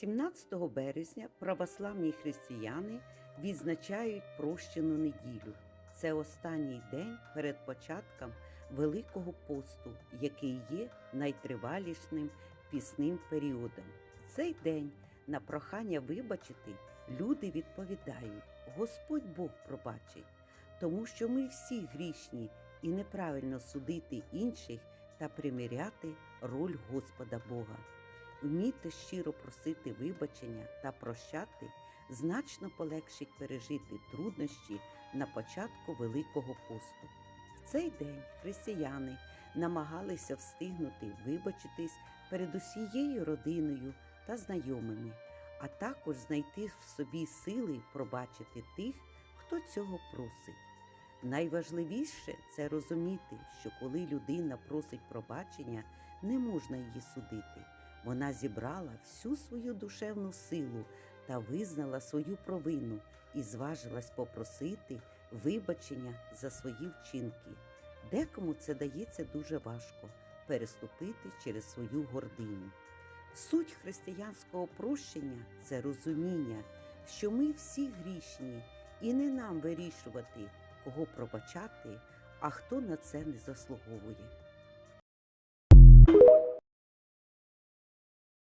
17 березня православні християни відзначають прощену неділю. Це останній день перед початком Великого посту, який є найтривалішним пісним періодом. В цей день на прохання вибачити люди відповідають: Господь Бог пробачить, тому що ми всі грішні і неправильно судити інших та приміряти роль Господа Бога. Вміти щиро просити вибачення та прощати значно полегшить пережити труднощі на початку Великого посту. В цей день християни намагалися встигнути вибачитись перед усією родиною та знайомими, а також знайти в собі сили пробачити тих, хто цього просить. Найважливіше це розуміти, що коли людина просить пробачення, не можна її судити. Вона зібрала всю свою душевну силу та визнала свою провину і зважилась попросити вибачення за свої вчинки. Декому це дається дуже важко переступити через свою гординю. Суть християнського прощення це розуміння, що ми всі грішні, і не нам вирішувати, кого пробачати, а хто на це не заслуговує.